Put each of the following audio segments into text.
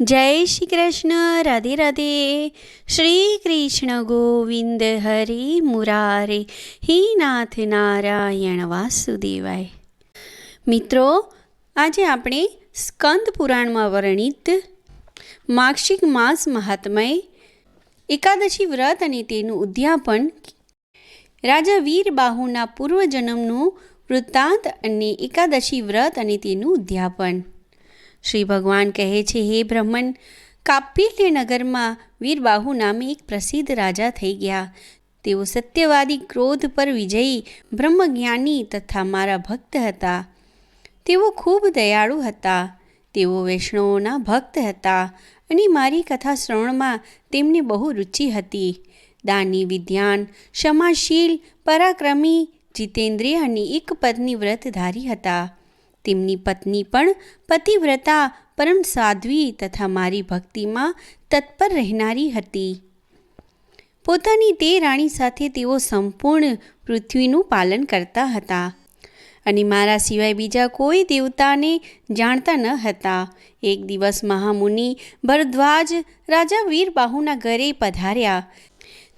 જય શ્રી કૃષ્ણ, રાધે રાધે. શ્રી કૃષ્ણ ગોવિંદ હરે મુરારે. હે નાથ નારાયણ વાસુદેવાય. મિત્રો, આજે આપણે સ્કંદ પુરાણમાં વર્ણિત માક્ષિક માસ મહાત્મય, એકાદશી વ્રત અને તેનું ઉદ્યાપન રાજા વીરબાહુના પૂર્વજન્મનું વૃત્તાંત અને એકાદશી વ્રત અને તેનું ઉદ્યાપન. શ્રી ભગવાન કહે છે, હે બ્રહ્મન કાપ્યલ્ય નગરમાં વીરબાહુ નામે એક પ્રસિદ્ધ રાજા થઈ ગયા. તેઓ સત્યવાદી ક્રોધ પર વિજયી, બ્રહ્મજ્ઞાની તથા મારા ભક્ત હતા. તેઓ ખૂબ દયાળુ હતા. તેઓ વૈષ્ણવોના ભક્ત હતા અને મારી કથા શ્રવણમાં તેમને બહુ રુચિ હતી. દાની વિદ્યાન, ક્ષમાશીલ, પરાક્રમી, જીતેન્દ્રિય અને એક પત્ની વ્રતધારી હતા. તેમની પત્ની પણ પતિવ્રતા પરમ સાધ્વી તથા મારી ભક્તિમાં તત્પર રહેનારી હતી. પોતાની તે રાણી સાથે તેઓ સંપૂર્ણ પૃથ્વીનું પાલન કરતા હતા અને મારા સિવાય બીજા કોઈ દેવતાને જાણતા ન હતા. એક દિવસ મહામુનિ ભરદ્વાજ રાજા વીરબાહુના ઘરે પધાર્યા.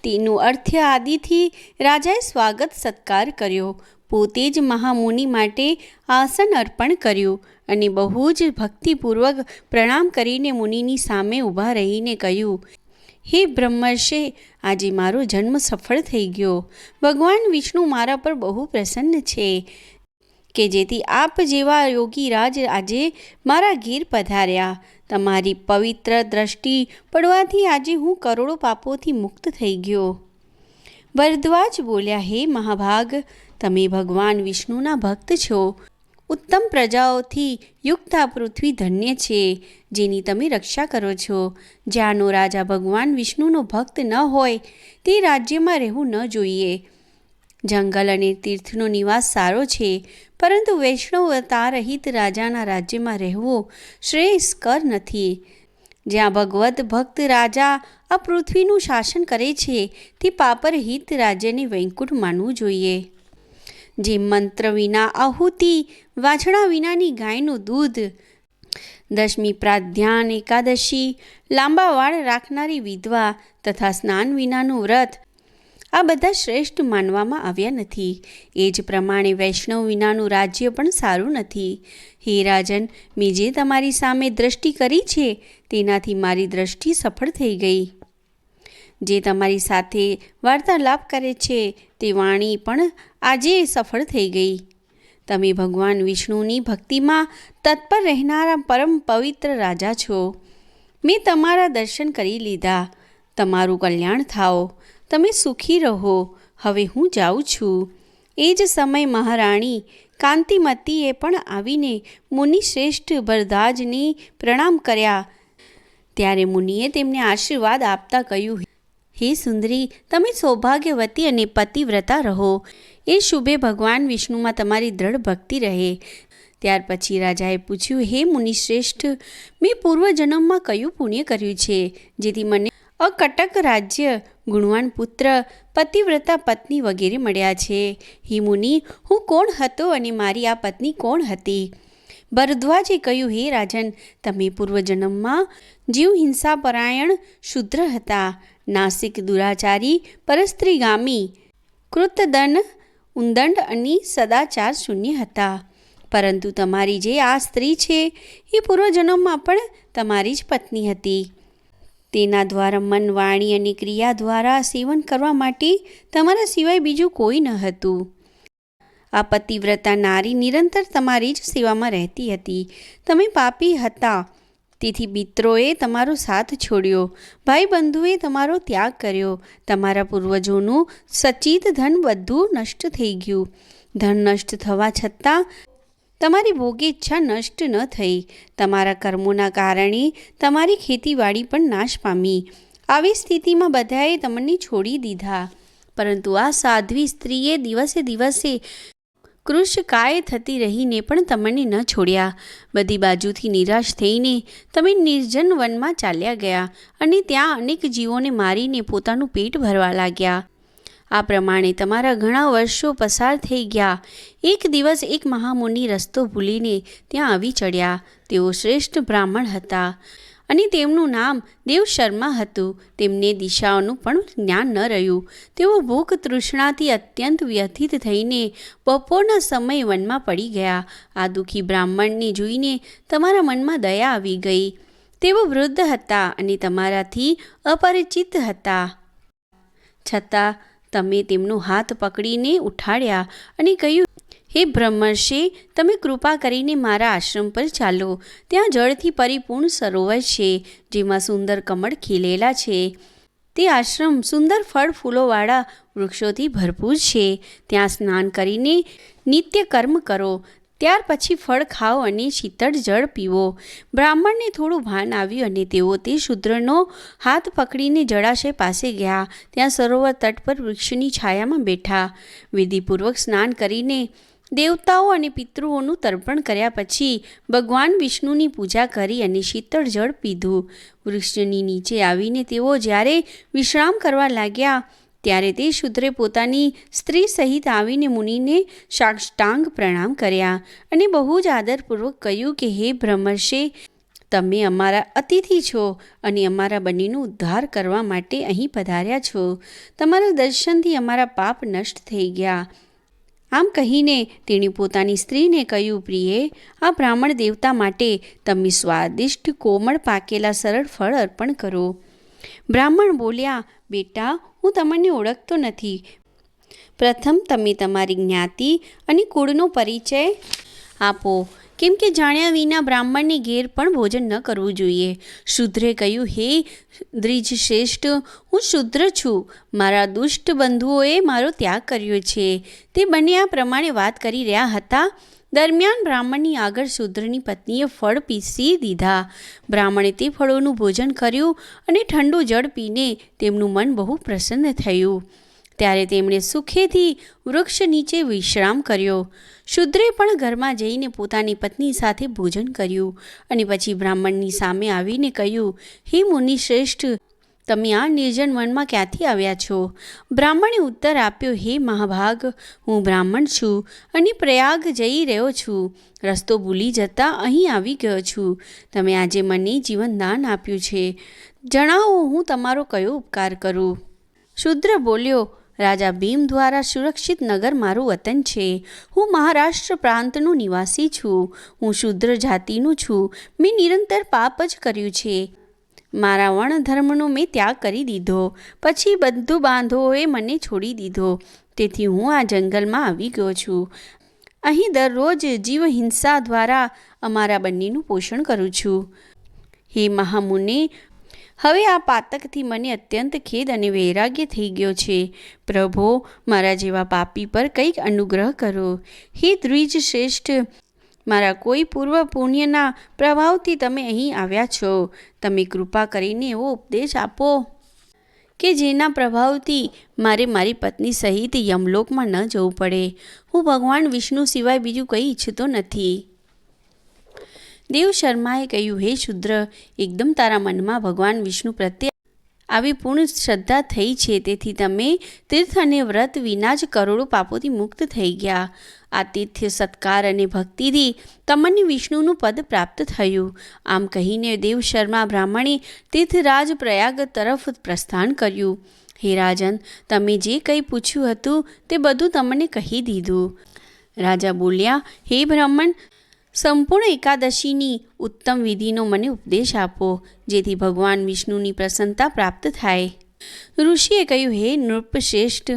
તેનું અર્થ્ય આદિથી રાજાએ સ્વાગત સત્કાર કર્યો. પોતે જ મહામુનિ માટે આસન અર્પણ કર્યું અને બહુ જ ભક્તિપૂર્વક પ્રણામ કરીને મુનિની સામે ઊભા રહીને કહ્યું, હે બ્રહ્મર્ષે, આજે મારો જન્મ સફળ થઈ ગયો. ભગવાન વિષ્ણુ મારા પર બહુ પ્રસન્ન છે કે જેથી આપ જેવા યોગી રાજ આજે મારા ઘેર પધાર્યા. તમારી પવિત્ર દ્રષ્ટિ પડવાથી આજે હું કરોડો પાપોથી મુક્ત થઈ ગયો. ભરદ્વાજ બોલ્યા, હે મહાભાગ તમે ભગવાન વિષ્ણુના ભક્ત છો. ઉત્તમ પ્રજાઓથી યુક્ત આ પૃથ્વી ધન્ય છે, જેની તમે રક્ષા કરો છો. જ્યાંનો રાજા ભગવાન વિષ્ણુનો ભક્ત ન હોય, તે રાજ્યમાં રહેવું ન જોઈએ. જંગલ અને તીર્થનો નિવાસ સારો છે, પરંતુ વૈષ્ણવ રહિત રાજાના રાજ્યમાં રહેવું શ્રેયસ્કર નથી. જ્યાં ભગવત ભક્ત રાજા આ પૃથ્વીનું શાસન કરે છે, તે પાપરહિત રાજ્યને વૈકુંઠ માનવું જોઈએ. જે મંત્ર વિના આહુતિ વાછણા વિનાની ગાયનું દૂધ. દશમી પ્રાધ્યાન એકાદશી, લાંબા વાળ રાખનારી વિધવા તથા સ્નાન વિનાનું વ્રત. આ બધા શ્રેષ્ઠ માનવામાં આવ્યા નથી. એ જ પ્રમાણે વૈષ્ણવ વિનાનું રાજ્ય પણ સારું નથી. હે રાજન, મેં જે તમારી સામે દ્રષ્ટિ કરી છે, તેનાથી મારી દ્રષ્ટિ સફળ થઈ ગઈ. જે તમારી સાથે વાર્તાલાપ કરે છે તે વાણી પણ આજે સફળ થઈ ગઈ. તમે ભગવાન વિષ્ણુની ભક્તિમાં તત્પર રહેનારા પરમ પવિત્ર રાજા છો. મેં તમારા દર્શન કરી લીધા. તમારું કલ્યાણ થાઓ. તમે સુખી રહો. હવે હું જાઉં છું. એ જ સમય મહારાણી કાંતિમતીએ પણ આવીને મુનિ શ્રેષ્ઠ ભરદાજની પ્રણામ કર્યા. ત્યારે મુનિએ તેમને આશીર્વાદ આપતા કહ્યું હે સુંદરી, તમે સૌભાગ્યવતી અને પતિવ્રતા રહો. એ શુભે ભગવાન વિષ્ણુમાં તમારી દ્રઢ ભક્તિ રહે. ત્યાર પછી રાજાએ પૂછ્યું, હે મુનિશ્રેષ્ઠ, મેં પૂર્વજન્મમાં કયું પુણ્ય કર્યું છે, જેથી મને અકટક રાજ્ય, ગુણવાન પુત્ર, પતિવ્રતા પત્ની વગેરે મળ્યા છે? હે મુનિ, હું કોણ હતો અને મારી આ પત્ની કોણ હતી? ભરદ્વાજે કહ્યું, હે રાજન, તમે પૂર્વજન્મમાં જીવ હિંસા પરાયણ શુદ્ર હતા. નાસિક દુરાચારી, પરસ્ત્રીગામી, કૃતદન, ઉંદંડ અને સદાચાર શૂન્ય હતા. પરંતુ તમારી જે આ સ્ત્રી છે, એ પૂર્વજન્મમાં પણ તમારી જ પત્ની હતી. તેના દ્વારા મન વાણી અને ક્રિયા દ્વારા સેવન કરવા માટે તમારા સિવાય બીજું કોઈ ન હતું. આ પતિવ્રતા નારી નિરંતર તમારી જ સેવામાં રહેતી હતી. તમે પાપી હતા. તેથી મિત્રોએ તમારો સાથ છોડ્યો. ભાઈ બંધુએ તમારો ત્યાગ કર્યો. તમારા પૂર્વજોનું સચિત ધન બધું નષ્ટ થઈ ગયું. ધન નષ્ટ થવા છતાં તમારી ભોગી ઈચ્છા નષ્ટ ન થઈ. તમારા કર્મોના કારણે તમારી ખેતીવાડી પણ નાશ પામી. આવી સ્થિતિમાં બધાએ તમને છોડી દીધા. પરંતુ આ સાધ્વી સ્ત્રીએ દિવસે દિવસે કૃષકાય થતી રહીને પણ તમને ન છોડ્યા. બધી બાજુથી નિરાશ થઈને તમે નિર્જન વનમાં ચાલ્યા ગયા અને ત્યાં અનેક જીવોને મારીને પોતાનું પેટ ભરવા લાગ્યા. આ પ્રમાણે તમારા ઘણા વર્ષો પસાર થઈ ગયા. એક દિવસ એક મહામુનિ રસ્તો ભૂલીને ત્યાં આવી ચડ્યા. તેઓ શ્રેષ્ઠ બ્રાહ્મણ હતા. અને તેમનું નામ દેવ શર્મા હતું. તેમને દિશાઓનું પણ જ્ઞાન ન રહ્યું. તેઓ ભૂખ તૃષ્ણાથી અત્યંત વ્યથિત થઈને બપોરના સમય વનમાં પડી ગયા. આ દુઃખી બ્રાહ્મણને જોઈને તમારા મનમાં દયા આવી ગઈ. તેઓ વૃદ્ધ હતા અને તમારાથી અપરિચિત હતા. છતાં, તમે તેમનો હાથ પકડીને ઉઠાડ્યા અને કહ્યું હે બ્રહ્મર્ષિ, તમે કૃપા કરીને મારા આશ્રમ પર ચાલો. ત્યાં જળથી પરિપૂર્ણ સરોવર છે, જેમાં સુંદર કમળ ખીલેલા છે. તે આશ્રમ સુંદર ફળ ફૂલોવાળા વૃક્ષોથી ભરપૂર છે. ત્યાં સ્નાન કરીને નિત્ય કર્મ કરો. ત્યાર પછી ફળ ખાઓ અને શીતળ જળ પીવો. બ્રાહ્મણને થોડું ભાન આવ્યું અને તેઓ તે શૂદ્રનો હાથ પકડીને જળાશય પાસે ગયા. ત્યાં સરોવર તટ પર વૃક્ષની છાયામાં બેઠા. વિધિપૂર્વક સ્નાન કરીને દેવતાઓ અને પિતૃઓનું તર્પણ કર્યા પછી ભગવાન વિષ્ણુની પૂજા કરી અને શીતળ જળ પીધું. વૃક્ષની નીચે આવીને તેઓ જ્યારે વિશ્રામ કરવા લાગ્યા, ત્યારે તે શૂદ્રે પોતાની સ્ત્રી સહિત આવીને મુનિને સાષ્ટાંગ પ્રણામ કર્યા અને બહુ જ આદરપૂર્વક કહ્યું કે, હે બ્રહ્મર્ષે, તમે અમારા અતિથિ છો અને અમારા બંનેનો ઉદ્ધાર કરવા માટે અહીં પધાર્યા છો. તમારા દર્શનથી અમારા પાપ નષ્ટ થઈ ગયા. આમ કહીને તેણે પોતાની સ્ત્રીને કહ્યું, પ્રિયે, આ બ્રાહ્મણ દેવતા માટે તમે સ્વાદિષ્ટ કોમળ પાકેલા સરળ ફળ અર્પણ કરો. બ્રાહ્મણ બોલ્યા, બેટા, હું તમને ઓળખતો નથી. પ્રથમ તમે તમારી જ્ઞાતિ અને કુળનો પરિચય આપો. કેમ કે જાણ્યા વિના બ્રાહ્મણને ઘેર પણ ભોજન ન કરવું જોઈએ. શુદ્રે કહ્યું, હે દ્રિજ શ્રેષ્ઠ હું શુદ્ર છું. મારા દુષ્ટ બંધુઓએ મારો ત્યાગ કર્યો છે. તે બંને આ પ્રમાણે વાત કરી રહ્યા હતા. દરમિયાન બ્રાહ્મણની આગળ શૂદ્રની પત્નીએ ફળ પીસી દીધા. બ્રાહ્મણે તે ફળોનું ભોજન કર્યું અને ઠંડુ જળ પીને તેમનું મન બહુ પ્રસન્ન થયું. ત્યારે તેમણે સુખેથી વૃક્ષ નીચે વિશ્રામ કર્યો. શુદ્રે પણ ઘરમાં જઈને પોતાની પત્ની સાથે ભોજન કર્યું અને પછી બ્રાહ્મણની સામે આવીને કહ્યું, હે મુનિ શ્રેષ્ઠ, તમે આ નિર્જન વનમાં ક્યાંથી આવ્યા છો? બ્રાહ્મણે ઉત્તર આપ્યો, હે મહાભાગ, હું બ્રાહ્મણ છું અને પ્રયાગ જઈ રહ્યો છું. રસ્તો ભૂલી જતાં અહીં આવી ગયો છું. તમે આજે મને જીવનદાન આપ્યું છે. જણાવો હું તમારો કયો ઉપકાર કરું? શુદ્ર બોલ્યો રાજા ભીમ દ્વારા સુરક્ષિત નગર મારું વતન છે. હું મહારાષ્ટ્ર પ્રાંતનો નિવાસી છું. હું શુદ્ર જાતિનું છું. મેં નિરંતર પાપ જ કર્યું છે. મારા વણધર્મનો મેં ત્યાગ કરી દીધો. પછી બધું બાંધોએ મને છોડી દીધો. તેથી હું આ જંગલમાં આવી ગયો છું. અહીં દરરોજ જીવ હિંસા દ્વારા અમારા બંનેનું પોષણ કરું છું. હે મહામુનિ હવે આ પાતકથી મને અત્યંત ખેદ અને વૈરાગ્ય થઈ ગયો છે. પ્રભો, મારા જેવા પાપી પર કંઈક અનુગ્રહ કરો. હે દ્વિજ શ્રેષ્ઠ, મારા કોઈ પૂર્વ પુણ્યના પ્રભાવથી તમે અહીં આવ્યા છો. તમે કૃપા કરીને એવો ઉપદેશ આપો કે જેના પ્રભાવથી મારે મારી પત્ની સહિત યમલોકમાં ન જવું પડે. હું ભગવાન વિષ્ણુ સિવાય બીજું કંઈ ઈચ્છતો નથી. દેવ શર્માએ કહ્યું, હે શુદ્ર, એકદમ તારા મનમાં ભગવાન વિષ્ણુ પ્રત્યે આવી પૂર્ણ શ્રદ્ધા થઈ છે. તેથી તમે તીર્થ અને વ્રત વિના જ કરોડો પાપોથી મુક્ત થઈ ગયા. આતિથ્ય સત્કાર અને ભક્તિથી તમને વિષ્ણુનું પદ પ્રાપ્ત થયું. આમ કહીને દેવ શર્મા બ્રાહ્મણે તીર્થરાજ પ્રયાગ તરફ પ્રસ્થાન કર્યું. હે રાજન, તમે જે કંઈ પૂછ્યું હતું તે બધું તમને કહી દીધું. રાજા બોલ્યા, હે બ્રાહ્મણ સંપૂર્ણ એકાદશીની ઉત્તમ વિધિનો મને ઉપદેશ આપો, જેથી ભગવાન વિષ્ણુની પ્રસન્નતા પ્રાપ્ત થાય. ઋષિએ કહ્યું, હે નૃપશ્રેષ્ઠ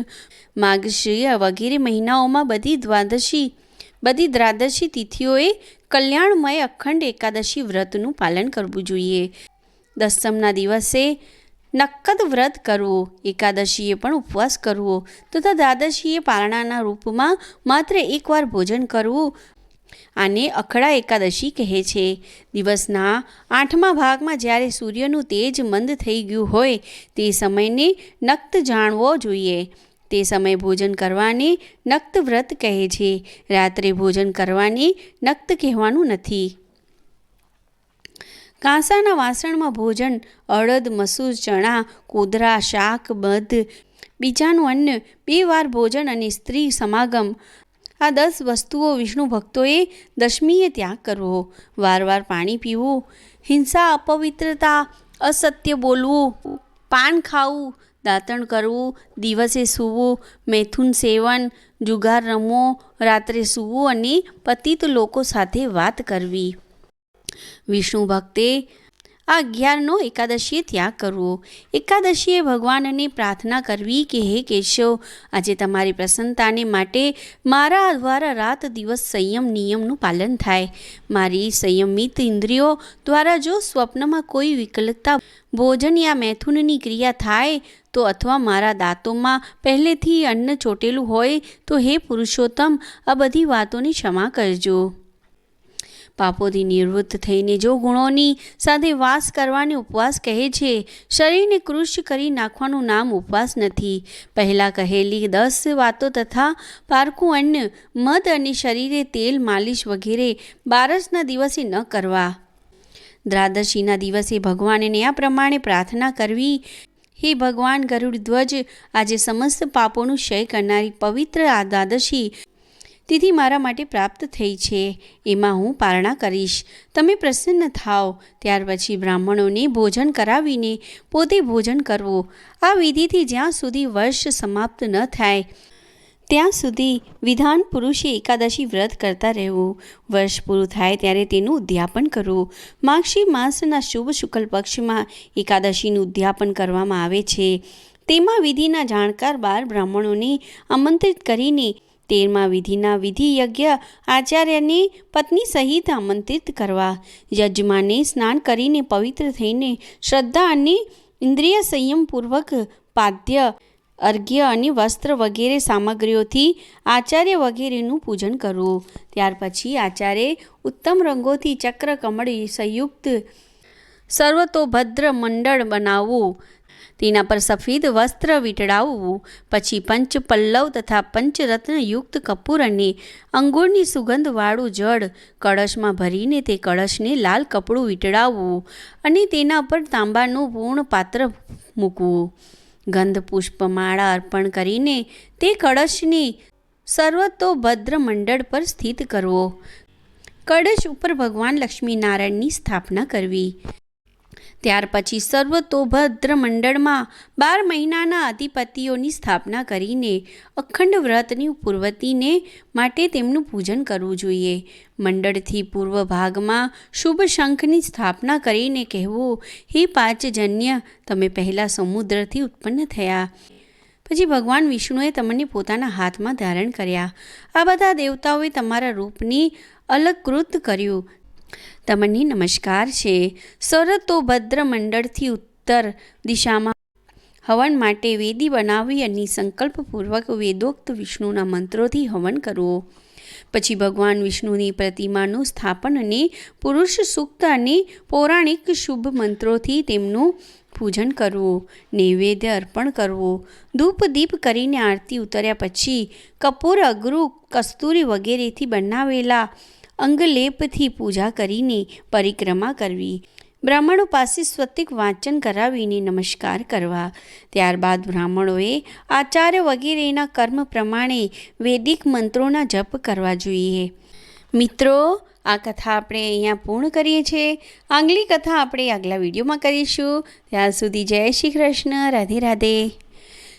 માર્ગશ્રેય વગેરે મહિનાઓમાં બધી દ્વાદશી બધી દ્વાદશી તિથિઓએ કલ્યાણમય અખંડ એકાદશી વ્રતનું પાલન કરવું જોઈએ. દસમના દિવસે નક્કદ વ્રત કરવું, એકાદશીએ પણ ઉપવાસ કરવો, તથા દ્વાદશીએ પારણાના રૂપમાં માત્ર એકવાર ભોજન કરવું આને અખડા એકાદશી કહે છે. દિવસના આઠમા ભાગમાં જ્યારે સૂર્યનું તેજ મંદ થઈ ગયું હોય, તે સમયને નક્ત જાણવો જોઈએ. તે સમયે ભોજન કરવાને નક્ત વ્રત કહે છે. રાત્રે ભોજન કરવાને નક્ત કહેવાનું નથી. કાંસાના વાસણમાં ભોજન, અડદ, મસૂર, ચણા, કોદરા, શાક, બધ, બીજાનું અન્ન, બે વાર ભોજન અને સ્ત્રી સમાગમ આ દસ વસ્તુઓ વિષ્ણુ ભક્તોએ દશમીએ ત્યાગ કરવો. વારવાર પાણી પીવું, હિંસા, અપવિત્રતા, અસત્ય બોલવું, પાન ખાવું, દાંતણ કરવું, દિવસે સૂવું, મૈથુન સેવન, જુગાર રમવો, રાત્રે સૂવું અને પતિત લોકો સાથે વાત કરવી. વિષ્ણુ ભક્તે આ અગિયારનો એકાદશીએ ત્યાગ કરવો. એકાદશીએ ભગવાનને પ્રાર્થના કરવી કે, હે કેશવ, આજે તમારી પ્રસન્નતાને માટે મારા દ્વારા રાત દિવસ સંયમ નિયમનું પાલન થાય. મારી સંયમિત ઇન્દ્રિયો દ્વારા જો સ્વપ્નમાં કોઈ વિકલતા, ભોજન યા મૈથુનની ક્રિયા થાય, તો અથવા મારા દાંતોમાં પહેલેથી અન્ન ચોટેલું હોય, તો હે પુરુષોત્તમ, આ બધી વાતોની ક્ષમા કરજો. પાપોથી નિવૃત્ત થઈને જો ગુણોની સાથે વાસ કરવાને ઉપવાસ કહે છે, શરીરને કૃશ કરી નાખવાનું નામ ઉપવાસ નથી. પહેલાં કહેલી દસ વાતો તથા પારકું અન્ન, મધ અને શરીરે તેલ, માલિશ વગેરે બારસના દિવસે ન કરવા. દ્રાદશીના દિવસે ભગવાનને આ પ્રમાણે પ્રાર્થના કરવી, હે ભગવાન ગરુડ ધ્વજ, આજે સમસ્ત પાપોનું ક્ષય કરનારી પવિત્ર આ દ્વાદશી તિથિ મારા માટે પ્રાપ્ત થઈ છે. એમાં હું પારણા કરીશ. તમે પ્રસન્ન થાઓ. ત્યાર પછી બ્રાહ્મણોને ભોજન કરાવીને પોતે ભોજન કરવું. આ વિધિથી જ્યાં સુધી વર્ષ સમાપ્ત ન થાય, ત્યાં સુધી વિધાન પુરુષે એકાદશી વ્રત કરતા રહેવું. વર્ષ પૂરું થાય ત્યારે તેનું ઉદ્યાપન કરવું. માક્ષી માસના શુભ શુક્લ પક્ષમાં એકાદશીનું ઉદ્યાપન કરવામાં આવે છે. તેમાં વિધિના જાણકાર બાર બ્રાહ્મણોને આમંત્રિત કરીને તેરમાં વિધિના વિધિ યજ્ઞ આચાર્યને પત્ની સહિત આમંત્રિત કરવા. યજમાને સ્નાન કરીને પવિત્ર થઈને શ્રદ્ધા અને ઇન્દ્રિય સંયમપૂર્વક પાદ્ય, અર્ઘ્ય અને વસ્ત્ર વગેરે સામગ્રીઓથી આચાર્ય વગેરેનું પૂજન કરવું. ત્યાર પછી આચાર્ય ઉત્તમ રંગોથી ચક્ર કમળ સંયુક્ત, સર્વતોભદ્ર મંડળ બનાવવું. તેના પર સફેદ વસ્ત્ર વીંટળાવવું, પછી પંચ પલ્લવ તથા પંચરત્નયુક્ત કપૂર અને અંગૂરની સુગંધવાળું જળ કળશમાં ભરીને તે કળશને લાલ કપડું વીંટળાવવું અને તેના પર તાંબાનું પૂર્ણ પાત્ર મૂકવું. ગંધ પુષ્પમાળા અર્પણ કરીને તે કળશને સર્વતોભદ્ર મંડળ પર સ્થિત કરવો. કળશ ઉપર ભગવાન લક્ષ્મીનારાયણની સ્થાપના કરવી. ત્યાર પછી સર્વતોભદ્ર મંડળમાં બાર મહિનાના અધિપતિઓની સ્થાપના કરીને અખંડ વ્રતની પૂર્વતીને માટે તેમનું પૂજન કરવું જોઈએ. મંડળથી પૂર્વ ભાગમાં શુભ શંખની સ્થાપના કરીને કહેવું, હે પાંચજન્ય, તમે પહેલાં સમુદ્રથી ઉત્પન્ન થયા. પછી ભગવાન વિષ્ણુએ તમને પોતાના હાથમાં ધારણ કર્યા. આ બધા દેવતાઓએ તમારા રૂપની અલંકૃત કર્યું. તમને નમસ્કાર છે. સરતોભદ્ર મંડળથી ઉત્તર દિશામાં. હવન માટે વેદી બનાવી અને સંકલ્પપૂર્વક વેદોક્ત વિષ્ણુના મંત્રોથી હવન કરવો. પછી ભગવાન વિષ્ણુની પ્રતિમાનું સ્થાપન અને પુરુષ સૂક્ત અને પૌરાણિક શુભ મંત્રોથી તેમનું પૂજન કરવું, નૈવેદ્ય અર્પણ કરવું, ધૂપ દીપ કરીને આરતી ઉતર્યા પછી કપૂર, અગરુ, કસ્તુરી વગેરેથી બનાવેલા અંગલેપથી પૂજા કરીને પરિક્રમા કરવી. બ્રાહ્મણો પાસે સ્વતિક વાંચન કરાવીને નમસ્કાર કરવા. ત્યારબાદ બ્રાહ્મણોએ આચાર્ય વગેરેના કર્મ પ્રમાણે વૈદિક મંત્રોના જપ કરવા જોઈએ. મિત્રો, આ કથા આપણે અહીંયા પૂર્ણ કરીએ છીએ. આંગલી કથા આપણે આગલા વિડીયોમાં કરીશું. ત્યાં સુધી જય શ્રી કૃષ્ણ. રાધે રાધે.